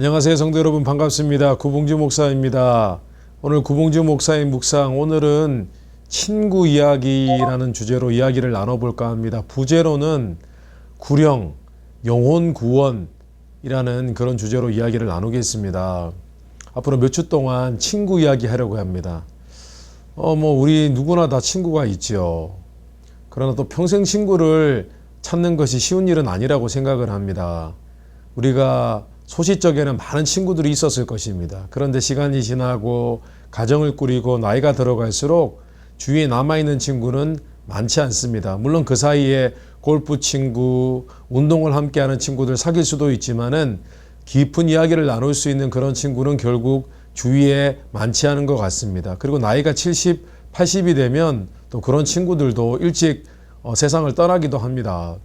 안녕하세요 성도 여러분 반갑습니다. 구봉주 목사입니다. 오늘 구봉주 목사의 묵상 오늘은 친구 이야기라는 주제로 이야기를 나눠볼까 합니다. 부제로는 구령, 영혼 구원이라는 그런 주제로 이야기를 나누겠습니다. 앞으로 몇 주 동안 친구 이야기 하려고 합니다. 어, 뭐, 우리 누구나 다 친구가 있지요. 그러나 또 평생 친구를 찾는 것이 쉬운 일은 아니라고 생각을 합니다. 우리가 소시적에는 많은 친구들이 있었을 것입니다. 그런데 시간이 지나고 가정을 꾸리고 나이가 들어갈수록 주위에 남아있는 친구는 많지 않습니다. 물론 그 사이에 골프 친구, 운동을 함께 하는 친구들 사귈 수도 있지만은 깊은 이야기를 나눌 수 있는 그런 친구는 결국 주위에 많지 않은 것 같습니다. 그리고 나이가 70, 80이 되면 또 그런 친구들도 일찍 어, 세상을 떠나기도 합니다.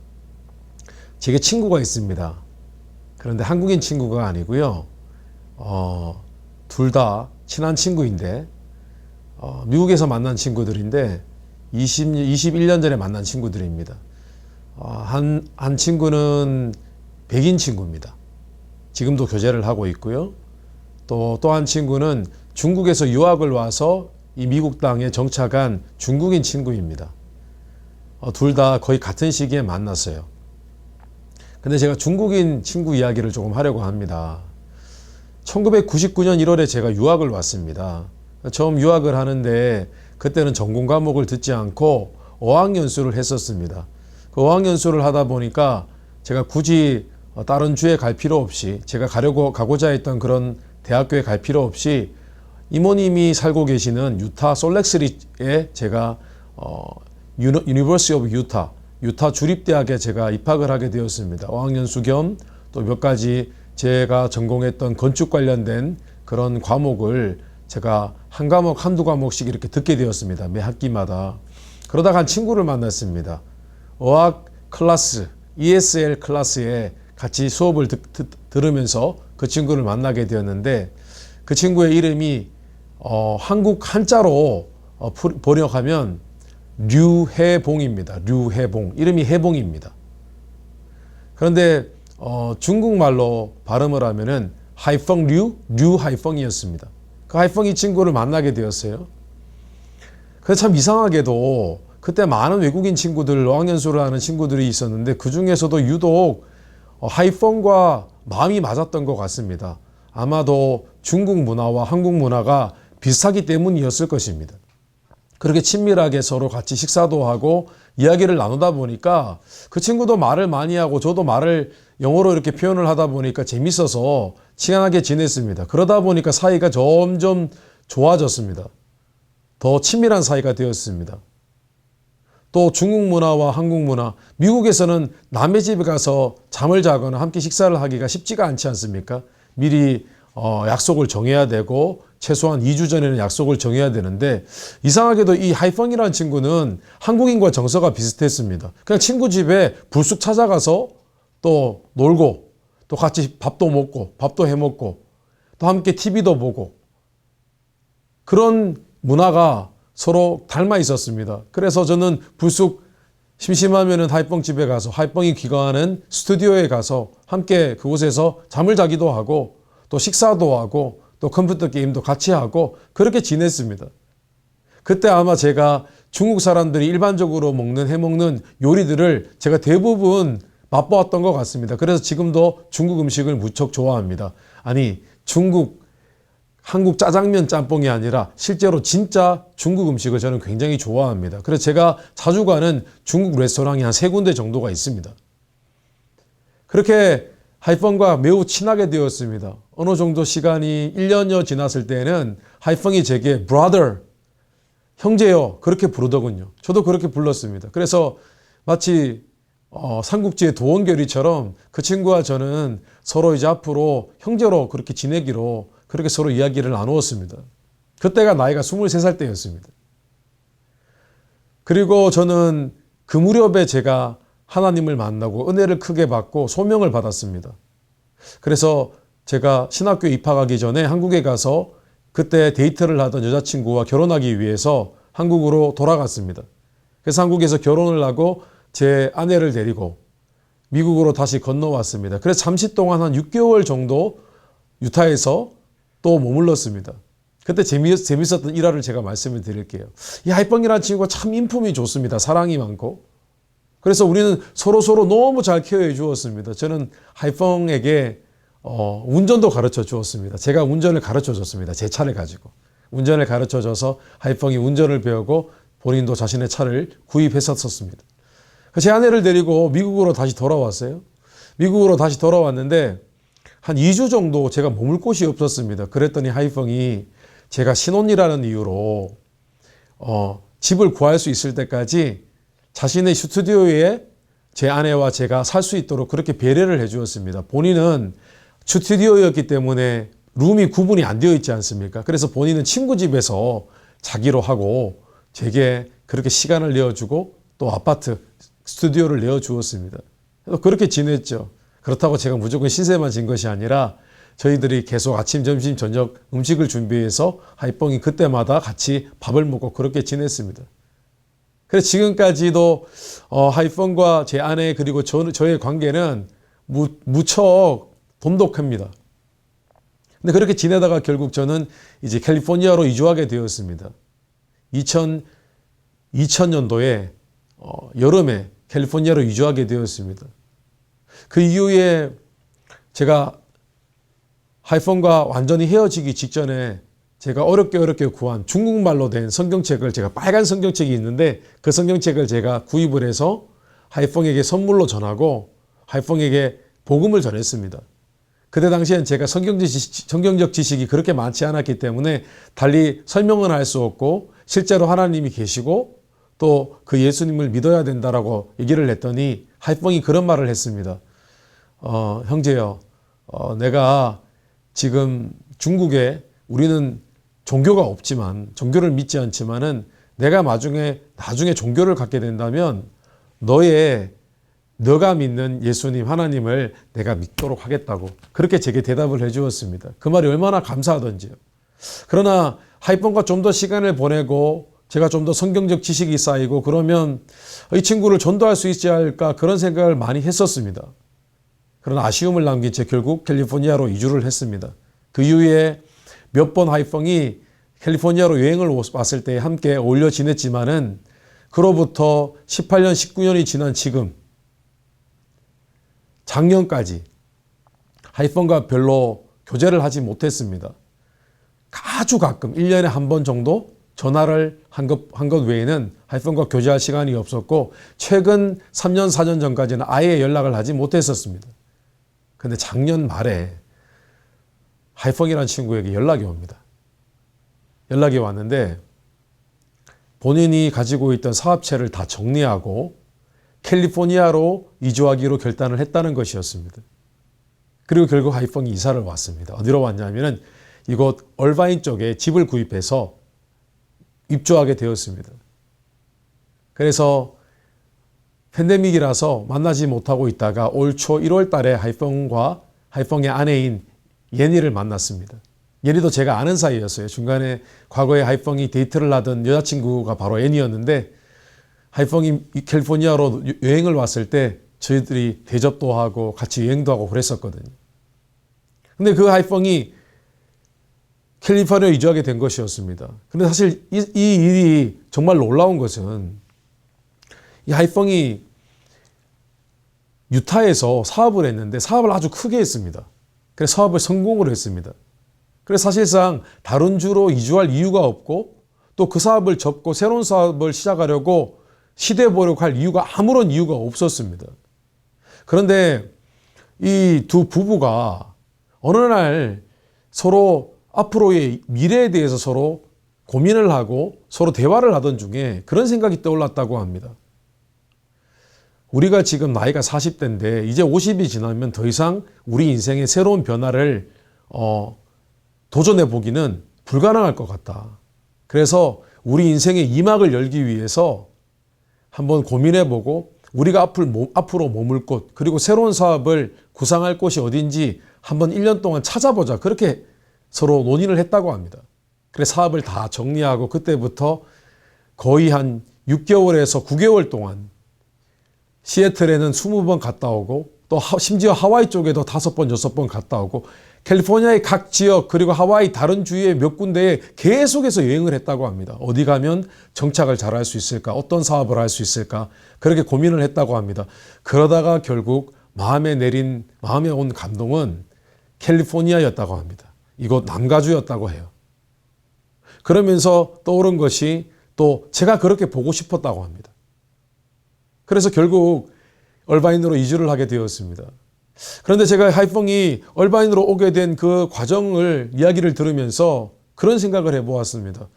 제게 친구가 있습니다. 그런데 한국인 친구가 아니고요. 어, 둘 다 친한 친구인데 어, 미국에서 만난 친구들인데 20, 21년 전에 만난 친구들입니다. 어, 한, 한 친구는 백인 친구입니다. 지금도 교제를 하고 있고요. 또, 또 한 친구는 중국에서 유학을 와서 이 미국 땅에 정착한 중국인 친구입니다. 어, 둘 다 거의 같은 시기에 만났어요. 근데 제가 중국인 친구 이야기를 조금 하려고 합니다. 1999년 1월에 제가 유학을 왔습니다. 처음 유학을 하는데 그때는 전공 과목을 듣지 않고 어학연수를 했었습니다. 그 어학연수를 하다 보니까 제가 굳이 다른 주에 갈 필요 없이 제가 가려고 가고자 했던 그런 대학교에 갈 필요 없이 이모님이 살고 계시는 유타 솔렉스리에 제가 어 유니버시티 오브 유타 유타 주립대학에 제가 입학을 하게 되었습니다. 어학연수 겸 또 몇 가지 제가 전공했던 건축 관련된 그런 과목을 제가 한 과목 한두 과목씩 이렇게 듣게 되었습니다. 매 학기마다. 그러다가 한 친구를 만났습니다. 어학 클래스, ESL 클래스에 같이 수업을 듣, 듣, 들으면서 그 친구를 만나게 되었는데 그 친구의 이름이 어, 한국 한자로 어, 번역하면 류해봉입니다. 류해봉. 이름이 해봉입니다. 그런데 어, 중국말로 발음을 하면은 하이펑 류, 류 하이펑이었습니다. 그 하이펑 이 친구를 만나게 되었어요. 그래서 참 이상하게도 그때 많은 외국인 친구들, 어학연수를 하는 친구들이 있었는데 그 중에서도 유독 어, 하이펑과 마음이 맞았던 것 같습니다. 아마도 중국 문화와 한국 문화가 비슷하기 때문이었을 것입니다. 그렇게 친밀하게 서로 같이 식사도 하고 이야기를 나누다 보니까 그 친구도 말을 많이 하고 저도 말을 영어로 이렇게 표현을 하다 보니까 재밌어서 친하게 지냈습니다. 그러다 보니까 사이가 점점 좋아졌습니다. 더 친밀한 사이가 되었습니다. 또 중국 문화와 한국 문화, 미국에서는 남의 집에 가서 잠을 자거나 함께 식사를 하기가 쉽지가 않지 않습니까? 미리 어, 약속을 정해야 되고 최소한 2주 전에는 약속을 정해야 되는데 이상하게도 이 하이펑이라는 친구는 한국인과 정서가 비슷했습니다. 그냥 친구 집에 불쑥 찾아가서 또 놀고 또 같이 밥도 먹고 밥도 해 먹고 또 함께 TV도 보고 그런 문화가 서로 닮아 있었습니다. 그래서 저는 불쑥 심심하면은 하이펑 집에 가서 하이펑이 귀가하는 스튜디오에 가서 함께 그곳에서 잠을 자기도 하고 또 식사도 하고 또 컴퓨터 게임도 같이 하고 그렇게 지냈습니다. 그때 아마 제가 중국 사람들이 일반적으로 먹는 해먹는 요리들을 제가 대부분 맛보았던 것 같습니다. 그래서 지금도 중국 음식을 무척 좋아합니다. 아니 중국 한국 짜장면 짬뽕이 아니라 실제로 진짜 중국 음식을 저는 굉장히 좋아합니다. 그래서 제가 자주 가는 중국 레스토랑이 한 세 군데 정도가 있습니다. 그렇게 하이펑과 매우 친하게 되었습니다. 어느 정도 시간이 1년여 지났을 때는 하이펑이 제게 brother, 형제요 그렇게 부르더군요. 저도 그렇게 불렀습니다. 그래서 마치 어, 삼국지의 도원결이처럼 그 친구와 저는 서로 이제 앞으로 형제로 그렇게 지내기로 그렇게 서로 이야기를 나누었습니다. 그때가 나이가 23살 때였습니다. 그리고 저는 그 무렵에 제가 하나님을 만나고 은혜를 크게 받고 소명을 받았습니다. 그래서 제가 신학교에 입학하기 전에 한국에 가서 그때 데이트를 하던 여자친구와 결혼하기 위해서 한국으로 돌아갔습니다. 그래서 한국에서 결혼을 하고 제 아내를 데리고 미국으로 다시 건너왔습니다. 그래서 잠시 동안 한 6개월 정도 유타에서 또 머물렀습니다. 그때 재미, 재밌었던 일화를 제가 말씀을 드릴게요. 이 하이펑이라는 친구가 참 인품이 좋습니다. 사랑이 많고. 그래서 우리는 서로 서로 너무 잘 케어해 주었습니다. 저는 하이펑에게 어, 운전도 가르쳐 주었습니다. 제가 운전을 가르쳐 줬습니다. 제 차를 가지고. 운전을 가르쳐 줘서 하이펑이 운전을 배우고 본인도 자신의 차를 구입했었습니다. 제 아내를 데리고 미국으로 다시 돌아왔어요. 미국으로 다시 돌아왔는데 한 2주 정도 제가 머물 곳이 없었습니다. 그랬더니 하이펑이 제가 신혼이라는 이유로 어, 집을 구할 수 있을 때까지 자신의 스튜디오에 제 아내와 제가 살 수 있도록 그렇게 배려를 해 주었습니다. 본인은 스튜디오였기 때문에 룸이 구분이 안 되어 있지 않습니까? 그래서 본인은 친구 집에서 자기로 하고 제게 그렇게 시간을 내어주고 또 아파트 스튜디오를 내어주었습니다. 그렇게 지냈죠. 그렇다고 제가 무조건 신세만 진 것이 아니라 저희들이 계속 아침, 점심, 저녁 음식을 준비해서 하이뻥이 그때마다 같이 밥을 먹고 그렇게 지냈습니다. 그래서 지금까지도 어, 하이펑과 제 아내 그리고 저, 저의 관계는 무, 무척 돈독합니다. 근데 그렇게 지내다가 결국 저는 이제 캘리포니아로 이주하게 되었습니다. 2000, 2000년도에 어, 여름에 캘리포니아로 이주하게 되었습니다. 그 이후에 제가 하이펑과 완전히 헤어지기 직전에 제가 어렵게 어렵게 구한 중국말로 된 성경책을 제가 빨간 성경책이 있는데 그 성경책을 제가 구입을 해서 하이펑에게 선물로 전하고 하이펑에게 복음을 전했습니다. 그때 당시엔 제가 성경적, 지식, 성경적 지식이 그렇게 많지 않았기 때문에 달리 설명은 할 수 없고 실제로 하나님이 계시고 또 그 예수님을 믿어야 된다라고 얘기를 했더니 하이펑이 그런 말을 했습니다. 어, 형제요, 어, 내가 지금 중국에 우리는 종교가 없지만 종교를 믿지 않지만은 내가 나중에 나중에 종교를 갖게 된다면 너의 너가 믿는 예수님 하나님을 내가 믿도록 하겠다고 그렇게 제게 대답을 해 주었습니다. 그 말이 얼마나 감사하던지요. 그러나 하이폰과 좀 더 시간을 보내고 제가 좀 더 성경적 지식이 쌓이고 그러면 이 친구를 전도할 수 있지 않을까 그런 생각을 많이 했었습니다. 그런 아쉬움을 남긴 채 결국 캘리포니아로 이주를 했습니다. 그 이후에 몇 번 하이펑이 캘리포니아로 여행을 왔을 때 함께 어울려 지냈지만은 그로부터 18년, 19년이 지난 지금 작년까지 하이펑과 별로 교제를 하지 못했습니다. 아주 가끔 1년에 한 번 정도 전화를 한 것, 한 것 외에는 하이펑과 교제할 시간이 없었고 최근 3년, 4년 전까지는 아예 연락을 하지 못했었습니다. 근데 작년 말에 하이펑이라는 친구에게 연락이 옵니다. 연락이 왔는데 본인이 가지고 있던 사업체를 다 정리하고 캘리포니아로 이주하기로 결단을 했다는 것이었습니다. 그리고 결국 하이펑이 이사를 왔습니다. 어디로 왔냐면은 이곳 얼바인 쪽에 집을 구입해서 입주하게 되었습니다. 그래서 팬데믹이라서 만나지 못하고 있다가 올 초 1월 달에 하이펑과 하이펑의 아내인 예니를 만났습니다. 예니도 제가 아는 사이였어요. 중간에 과거에 하이펑이 데이트를 하던 여자친구가 바로 애니였는데 하이펑이 캘리포니아로 여행을 왔을 때 저희들이 대접도 하고 같이 여행도 하고 그랬었거든요. 근데 그 하이펑이 캘리포니아 이주하게 된 것이었습니다. 근데 사실 이, 이 일이 정말 놀라운 것은 이 하이펑이 유타에서 사업을 했는데 사업을 아주 크게 했습니다. 그래서 사업을 성공을 했습니다. 그래서 사실상 다른 주로 이주할 이유가 없고 또 그 사업을 접고 새로운 사업을 시작하려고 시도해 보려고 할 이유가 아무런 이유가 없었습니다. 그런데 이 두 부부가 어느 날 서로 앞으로의 미래에 대해서 서로 고민을 하고 서로 대화를 하던 중에 그런 생각이 떠올랐다고 합니다. 우리가 지금 나이가 40대인데 이제 50이 지나면 더 이상 우리 인생의 새로운 변화를 어, 도전해 보기는 불가능할 것 같다. 그래서 우리 인생의 이막을 열기 위해서 한번 고민해 보고 우리가 앞을, 앞으로 머물 곳 그리고 새로운 사업을 구상할 곳이 어딘지 한번 1년 동안 찾아보자. 그렇게 서로 논의를 했다고 합니다. 그래서 사업을 다 정리하고 그때부터 거의 한 6개월에서 9개월 동안 시애틀에는 20번 갔다 오고 또 심지어 하와이 쪽에도 다섯 번, 여섯 번 갔다 오고 캘리포니아의 각 지역 그리고 하와이 다른 주의 몇 군데에 계속해서 여행을 했다고 합니다. 어디 가면 정착을 잘 할 수 있을까? 어떤 사업을 할 수 있을까? 그렇게 고민을 했다고 합니다. 그러다가 결국 마음에 내린 마음에 온 감동은 캘리포니아였다고 합니다. 이곳 남가주였다고 해요. 그러면서 떠오른 것이 또 제가 그렇게 보고 싶었다고 합니다. 그래서 결국 얼바인으로 이주를 하게 되었습니다. 그런데 제가 하이펑이 얼바인으로 오게 된 그 과정을 이야기를 들으면서 그런 생각을 해보았습니다.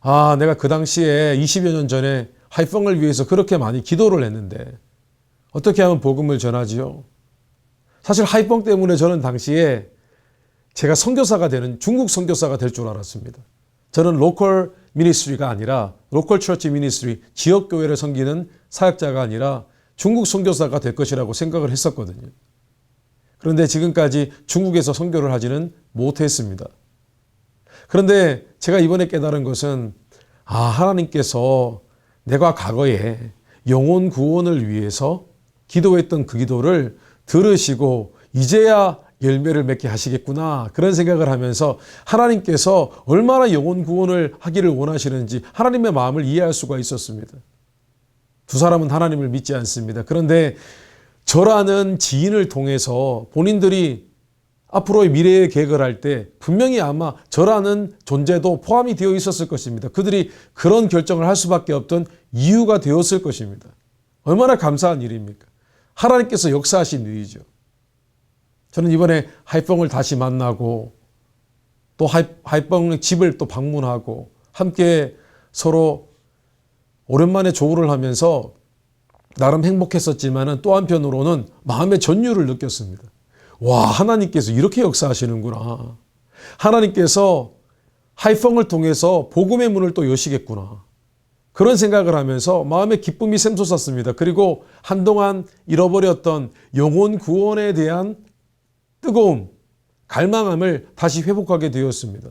아, 내가 그 당시에 20여 년 전에 하이펑을 위해서 그렇게 많이 기도를 했는데 어떻게 하면 복음을 전하지요? 사실 하이펑 때문에 저는 당시에 제가 선교사가 되는 중국 선교사가 될 줄 알았습니다. 저는 로컬 미니스트리가 아니라 로컬 처치 미니스트리 지역 교회를 섬기는 사역자가 아니라 중국 선교사가 될 것이라고 생각을 했었거든요. 그런데 지금까지 중국에서 선교를 하지는 못했습니다. 그런데 제가 이번에 깨달은 것은 아 하나님께서 내가 과거에 영혼 구원을 위해서 기도했던 그 기도를 들으시고 이제야 열매를 맺게 하시겠구나 그런 생각을 하면서 하나님께서 얼마나 영혼 구원을 하기를 원하시는지 하나님의 마음을 이해할 수가 있었습니다. 두 사람은 하나님을 믿지 않습니다. 그런데 저라는 지인을 통해서 본인들이 앞으로의 미래의 계획을 할 때 분명히 아마 저라는 존재도 포함이 되어 있었을 것입니다. 그들이 그런 결정을 할 수밖에 없던 이유가 되었을 것입니다. 얼마나 감사한 일입니까? 하나님께서 역사하신 일이죠. 저는 이번에 하이펑을 다시 만나고 또 하이펑 집을 또 방문하고 함께 서로 오랜만에 조우를 하면서 나름 행복했었지만은 또 한편으로는 마음의 전율을 느꼈습니다. 와, 하나님께서 이렇게 역사하시는구나. 하나님께서 하이펑을 통해서 복음의 문을 또 여시겠구나. 그런 생각을 하면서 마음의 기쁨이 샘솟았습니다. 그리고 한동안 잃어버렸던 영혼 구원에 대한 뜨거움, 갈망함을 다시 회복하게 되었습니다.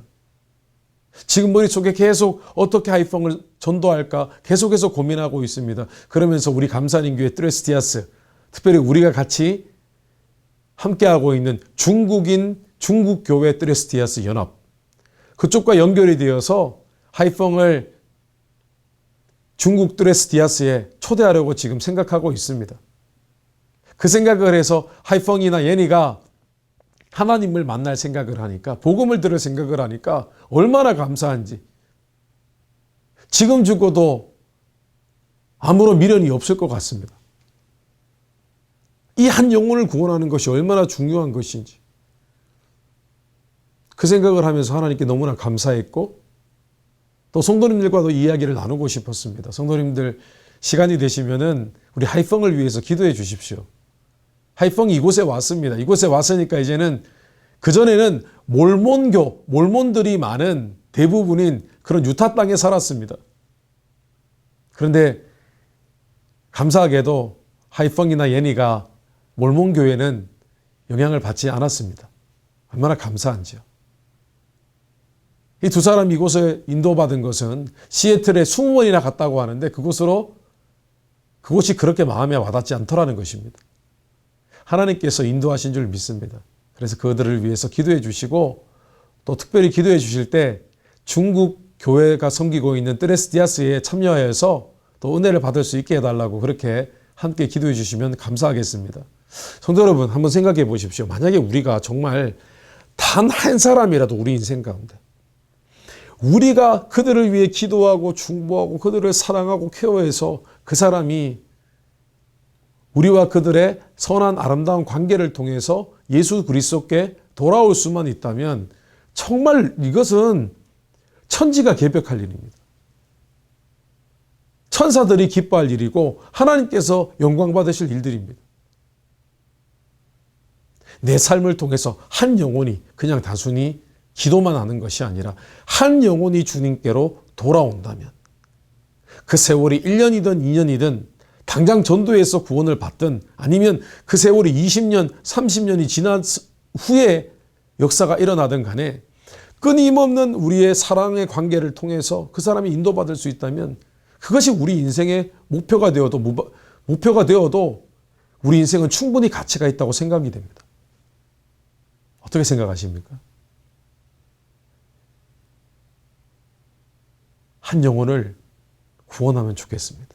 지금 머릿속에 계속 어떻게 하이펑을 전도할까 계속해서 고민하고 있습니다. 그러면서 우리 감사님 교회 트레스티아스, 특별히 우리가 같이 함께하고 있는 중국인 중국교회 트레스티아스 연합, 그쪽과 연결이 되어서 하이펑을 중국 트레스티아스에 초대하려고 지금 생각하고 있습니다. 그 생각을 해서 하이펑이나 예니가 하나님을 만날 생각을 하니까 복음을 들을 생각을 하니까 얼마나 감사한지 지금 죽어도 아무런 미련이 없을 것 같습니다. 이 한 영혼을 구원하는 것이 얼마나 중요한 것인지 그 생각을 하면서 하나님께 너무나 감사했고 또 성도님들과도 이야기를 나누고 싶었습니다. 성도님들 시간이 되시면은 우리 하이펑을 위해서 기도해 주십시오. 하이펑이 이곳에 왔습니다. 이곳에 왔으니까 이제는 그전에는 몰몬교, 몰몬들이 많은 대부분인 그런 유타 땅에 살았습니다. 그런데 감사하게도 하이펑이나 예니가 몰몬교회는 영향을 받지 않았습니다. 얼마나 감사한지요. 이 두 사람이 이곳에 인도받은 것은 시애틀에 20번이나 갔다고 하는데 그곳으로 그곳이 그렇게 마음에 와닿지 않더라는 것입니다. 하나님께서 인도하신 줄 믿습니다. 그래서 그들을 위해서 기도해 주시고 또 특별히 기도해 주실 때 중국 교회가 섬기고 있는 트레스디아스에 참여해서 또 은혜를 받을 수 있게 해달라고 그렇게 함께 기도해 주시면 감사하겠습니다. 성도 여러분 한번 생각해 보십시오. 만약에 우리가 정말 단 한 사람이라도 우리 인생 가운데 우리가 그들을 위해 기도하고 중보하고 그들을 사랑하고 케어해서 그 사람이 우리와 그들의 선한 아름다운 관계를 통해서 예수 그리스도께 돌아올 수만 있다면 정말 이것은 천지가 개벽할 일입니다. 천사들이 기뻐할 일이고 하나님께서 영광 받으실 일들입니다. 내 삶을 통해서 한 영혼이 그냥 단순히 기도만 하는 것이 아니라 한 영혼이 주님께로 돌아온다면 그 세월이 1년이든 2년이든 당장 전도에서 구원을 받든 아니면 그 세월이 20년, 30년이 지난 후에 역사가 일어나든 간에 끊임없는 우리의 사랑의 관계를 통해서 그 사람이 인도받을 수 있다면 그것이 우리 인생의 목표가 되어도 목표가 되어도 우리 인생은 충분히 가치가 있다고 생각이 됩니다. 어떻게 생각하십니까? 한 영혼을 구원하면 좋겠습니다.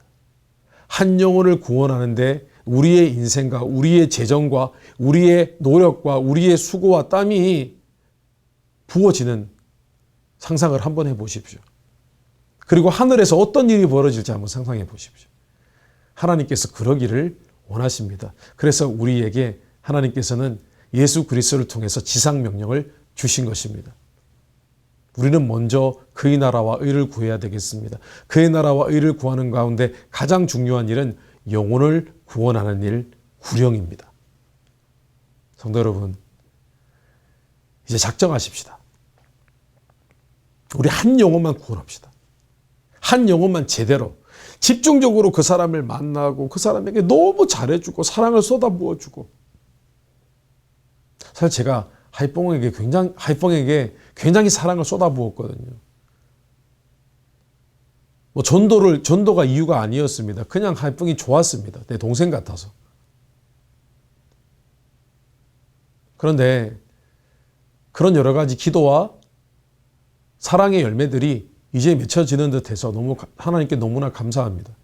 한 영혼을 구원하는데 우리의 인생과 우리의 재정과 우리의 노력과 우리의 수고와 땀이 부어지는 상상을 한번 해 보십시오. 그리고 하늘에서 어떤 일이 벌어질지 한번 상상해 보십시오. 하나님께서 그러기를 원하십니다. 그래서 우리에게 하나님께서는 예수 그리스도를 통해서 지상 명령을 주신 것입니다. 우리는 먼저 그의 나라와 의를 구해야 되겠습니다. 그의 나라와 의를 구하는 가운데 가장 중요한 일은 영혼을 구원하는 일, 구령입니다. 성도 여러분, 이제 작정하십시다. 우리 한 영혼만 구원합시다. 한 영혼만 제대로 집중적으로 그 사람을 만나고 그 사람에게 너무 잘해주고 사랑을 쏟아부어주고 사실 제가 하이뽕에게 굉장히 하이뽕에게 굉장히 사랑을 쏟아부었거든요. 뭐 전도를 전도가 이유가 아니었습니다. 그냥 하이뽕이 좋았습니다. 내 동생 같아서. 그런데 그런 여러 가지 기도와 사랑의 열매들이 이제 맺혀지는 듯해서 너무 하나님께 너무나 감사합니다.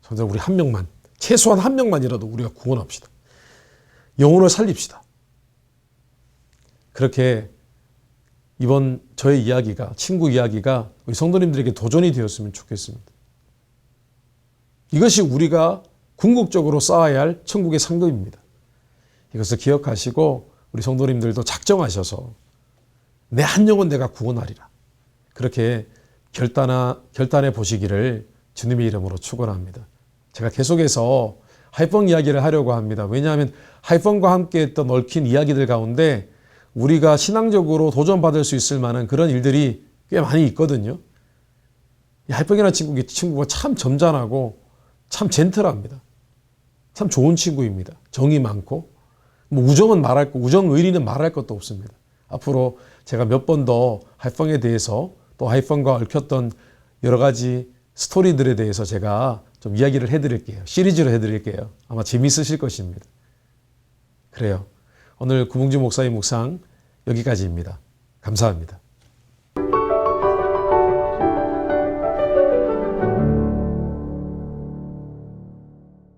정말 우리 한 명만 최소한 한 명만이라도 우리가 구원합시다. 영혼을 살립시다. 그렇게 이번 저의 이야기가 친구 이야기가 우리 성도님들에게 도전이 되었으면 좋겠습니다. 이것이 우리가 궁극적으로 쌓아야 할 천국의 상급입니다. 이것을 기억하시고 우리 성도님들도 작정하셔서 내 한 영혼 내가 구원하리라. 그렇게 결단하, 결단해 보시기를 주님의 이름으로 축원합니다. 제가 계속해서 하이펑 이야기를 하려고 합니다. 왜냐하면 하이펑과 함께 했던 얽힌 이야기들 가운데 우리가 신앙적으로 도전받을 수 있을 만한 그런 일들이 꽤 많이 있거든요. 하이펑이라는 친구, 친구가 참 점잖하고 참 젠틀합니다. 참 좋은 친구입니다. 정이 많고 뭐 우정은 말할 거, 우정 의리는 말할 것도 없습니다. 앞으로 제가 몇 번 더 하이펑에 대해서 또 하이펑과 얽혔던 여러 가지 스토리들에 대해서 제가 좀 이야기를 해드릴게요. 시리즈로 해드릴게요. 아마 재미있으실 것입니다. 그래요. 오늘 구봉주 목사의 묵상 여기까지입니다. 감사합니다.